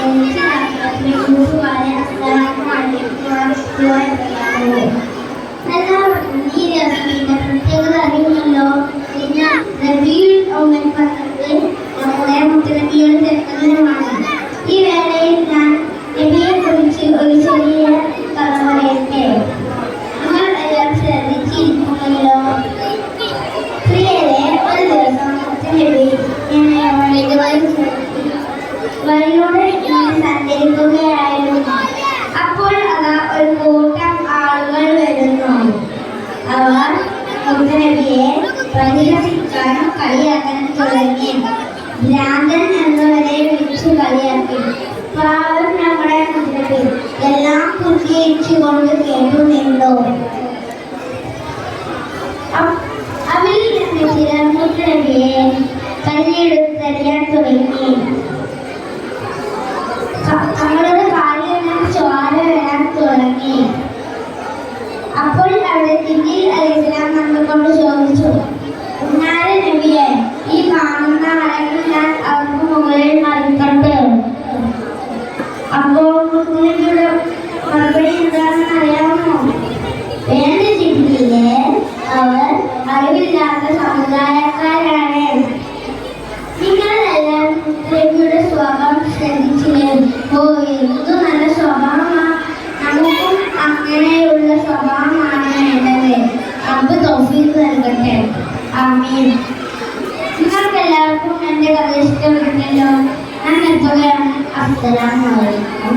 എല്ലാവർക്കും നമ്മുടെ മുത്തനബിയുടെ ജന്മദിനമാണ് ഈ വേളയിൽ ഞാൻ നബിയെ കുറിച്ച് ഒരു ചെറിയ കഥ പറയട്ടെ നിങ്ങൾ എല്ലാം ശ്രദ്ധിച്ചിരിക്കുമല്ലോ പ്രിയരെ ഒരു ദിവസം എന്നെ വഴിയിലൂടെ സഞ്ചരിക്കുകയായിരുന്നു അപ്പോൾ അതാ ഒരു കൂട്ടം ആളുകൾ വരുന്നു അവർ മുത്തനബിയെ പരിഹസിക്കാനും കളിയാക്കാൻ തുടങ്ങി. ഭ്രാന്തൻ എന്നവരെ വിളിച്ചു കളിയാക്കി. പാവം നമ്മുടെ മുത്തനബി എല്ലാം പുഞ്ചിരിച്ചുകൊണ്ട് കേട്ടുനിന്നു അ- അവരിൽ അങ്ങനെയുള്ള സ്വഭാവമാണ് വേണ്ടത് അബ്ബ് തോഫീക്ക് നൽകട്ടെ. ആമീൻ. നിങ്ങൾക്ക് എല്ലാവർക്കും എന്റെ കഥ ഇഷ്ടപ്പെട്ടല്ലോ ഞാൻ എത്തുകയാണ് അസ്സലാമു അലൈക്കും.